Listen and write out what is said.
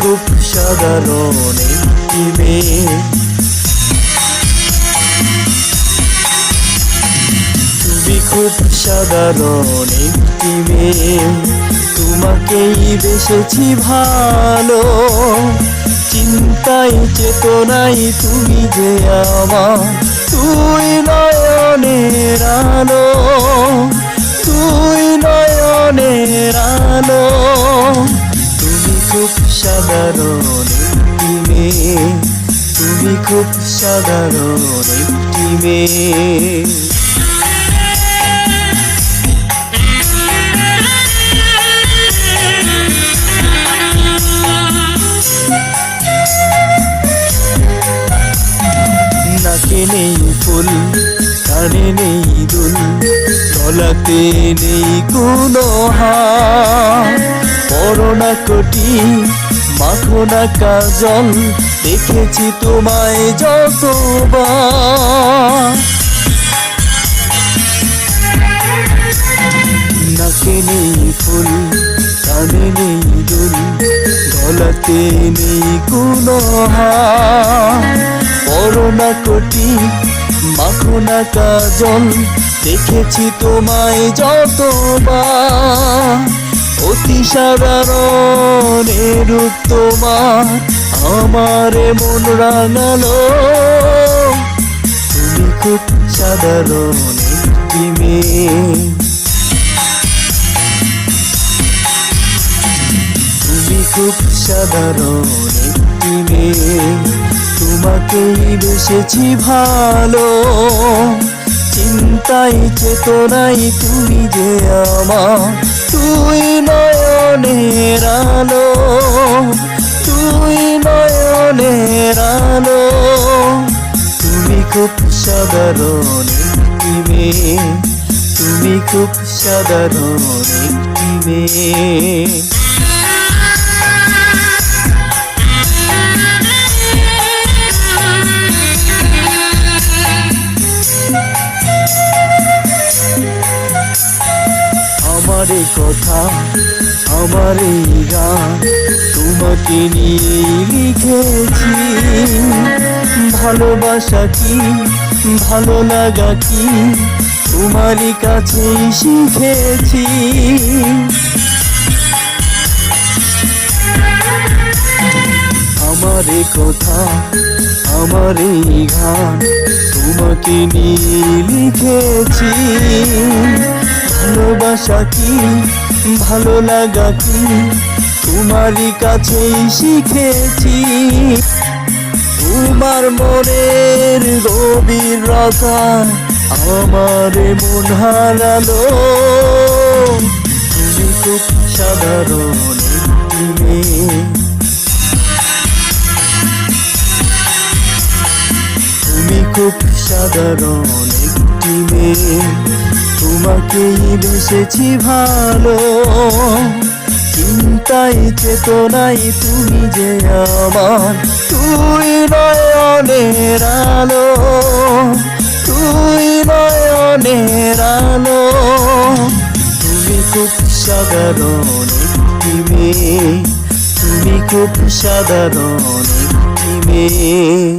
খুব সাধারণ একটি মেয়ে। তুমি খুব সাধারণ একটি মেয়ে। তোমাকেই বেসেছি ভালো। চিন্তায় চেতনাই তুমি যে আমার। তুই নয়নের আলো। তুই নয়নের আলো। খুব সাধারণ একটি মেয়ে। তুমি খুব সাধারণ একটি মেয়ে। নেই ফুল, কানে নেই দুল, গলাতে নেই কোনো হার। করোনা কোটি মাখো না কাজল, দেখেছি তোমায় যতবার। নাকে নেই ফুল, কানে নেই দুল, গলাতে নেই কোনো করোনা কোটি মাখো না কাজল, দেখেছি তোমায় যতবার। অতি সাধারণ রূপ তোমার, আমারে মন রাঙালো। তুমি খুব সাধারণ একটি মেয়ে। তুমি খুব সাধারণ একটি মেয়ে। তোমাকেই বেসেছি ভালো। চিন্তাই, চেতনাই তুমি যে আমার। তুই নয়নের আলো, তুই নয়নের আলো। তুমি খুব সাধারণ একটি মেয়ে, তুমি খুব সাধারণ একটি মেয়ে। আমার কথা আমার গান। তোমাকে নিয়ে লিখেছি, ভালোবাসা কি, ভালো লাগা কি? তোমারই কাছেই শিখেছি। আমার কথা আমার গান, তোমাকে নিয়ে লিখেছি। ভালোবাসা কি? ভালো লাগা কি? তোমারই কাছেই শিখেছি। তোমার মনের গভীর রকায় আমার মন হারালো। তুমি খুব সাধারণ মেয়ে। তুমি খুব সাধারণ একটি মেয়ে। তোমাকেই বেসেছি ভালো। চিন্তাই চেতনাই তুমি যে আমার। তুই নয়নের আলো, তুই নয়নের আলো। তুমি খুব সাধারণ একটি মেয়ে, তুমি খুব সাধারণ একটি মেয়ে।